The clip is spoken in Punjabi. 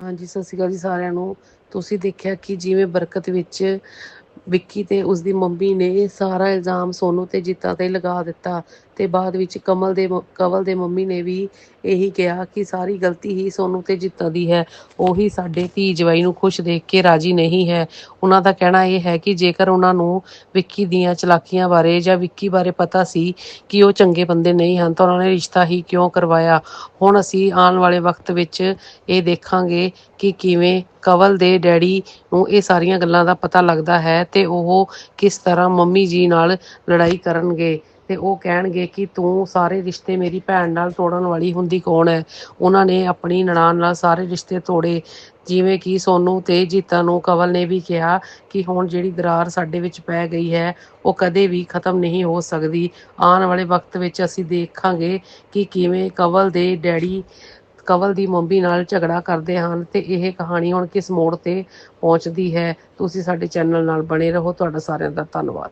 ਹਾਂਜੀ, ਸਤਿ ਸ਼੍ਰੀ ਅਕਾਲ ਜੀ ਸਾਰਿਆਂ ਨੂੰ। ਤੁਸੀਂ ਦੇਖਿਆ ਕਿ ਜਿਵੇਂ ਬਰਕਤ ਵਿੱਚ ਵਿੱਕੀ ਤੇ ਉਸਦੀ ਮੰਮੀ ਨੇ ਸਾਰਾ ਇਲਜ਼ਾਮ ਸੋਨੂ ਤੇ ਜੀਤਾ ਤੇ ਲਗਾ ਦਿੱਤਾ ਤੇ ਬਾਅਦ ਵਿੱਚ ਕਮਲ ਦੇ ਮ- ਕਵਲ ਦੇ ਮੰਮੀ ਨੇ ਵੀ ਇਹੀ ਕਿਹਾ ਕਿ ਸਾਰੀ ਗਲਤੀ ਹੀ ਸੋਨੂ ਤੇ ਜੀਤਾ ਦੀ ਹੈ। ਉਹੀ ਸਾਡੇ ਧੀ ਜਵਾਈ ਨੂੰ ਖੁਸ਼ ਦੇਖ ਕੇ ਰਾਜੀ ਨਹੀਂ ਹੈ। ਉਹਨਾਂ ਦਾ ਕਹਿਣਾ ਇਹ ਹੈ ਕਿ ਜੇਕਰ ਉਹਨਾਂ ਨੂੰ ਵਿੱਕੀ ਦੀਆਂ ਚਲਾਕੀਆਂ ਬਾਰੇ ਜਾਂ ਵਿੱਕੀ ਬਾਰੇ ਪਤਾ ਸੀ ਕਿ ਉਹ ਚੰਗੇ ਬੰਦੇ ਨਹੀਂ ਹਨ, ਤਾਂ ਉਹਨਾਂ ਨੇ ਰਿਸ਼ਤਾ ਹੀ ਕਿਉਂ ਕਰਵਾਇਆ? ਹੁਣ ਅਸੀਂ ਆਉਣ ਵਾਲੇ ਵਕਤ ਵਿੱਚ ਇਹ ਦੇਖਾਂਗੇ ਕਿ ਕਿਵੇਂ ਕਵਲ ਦੇ ਡੈਡੀ ਨੂੰ ਇਹ ਸਾਰੀਆਂ ਗੱਲਾਂ ਦਾ ਪਤਾ ਲੱਗਦਾ ਹੈ ਤੇ ਉਹ ਕਿਸ ਤਰ੍ਹਾਂ ਮੰਮੀ ਜੀ ਨਾਲ ਲੜਾਈ ਕਰਨਗੇ। ਤੇ ਉਹ ਕਹਿਣਗੇ ਕਿ ਤੂੰ ਸਾਰੇ ਰਿਸ਼ਤੇ ਮੇਰੀ ਭੈਣ ਨਾਲ ਤੋੜਨ ਵਾਲੀ ਹੁੰਦੀ ਕੌਣ ਹੈ? ਉਹਨਾਂ ਨੇ ਆਪਣੀ ਨਨਾਣ ਨਾਲ ਸਾਰੇ ਰਿਸ਼ਤੇ ਤੋੜੇ। ਜਿਵੇਂ ਕਿ ਸੋਨੂੰ ਤੇ ਜੀਤਾ ਨੂੰ ਕਵਲ ਨੇ ਵੀ ਕਿਹਾ ਕਿ ਹੁਣ ਜਿਹੜੀ ਦਰਾਰ ਸਾਡੇ ਵਿੱਚ ਪੈ ਗਈ ਹੈ, ਉਹ ਕਦੇ ਵੀ ਖਤਮ ਨਹੀਂ ਹੋ ਸਕਦੀ। ਆਉਣ ਵਾਲੇ ਵਕਤ ਵਿੱਚ ਅਸੀਂ ਦੇਖਾਂਗੇ ਕਿ ਕਿਵੇਂ ਕਵਲ ਦੇ ਡੈਡੀ ਕਵਲ ਦੀ ਮੰਮੀ ਨਾਲ ਝਗੜਾ ਕਰਦੇ ਹਨ ਤੇ ਇਹ ਕਹਾਣੀ ਹੁਣ ਕਿਸ ਮੋੜ ਤੇ ਪਹੁੰਚਦੀ ਹੈ। ਤੁਸੀਂ ਸਾਡੇ ਚੈਨਲ ਨਾਲ ਬਣੇ ਰਹੋ। ਤੁਹਾਡਾ ਸਾਰਿਆਂ ਦਾ ਧੰਨਵਾਦ।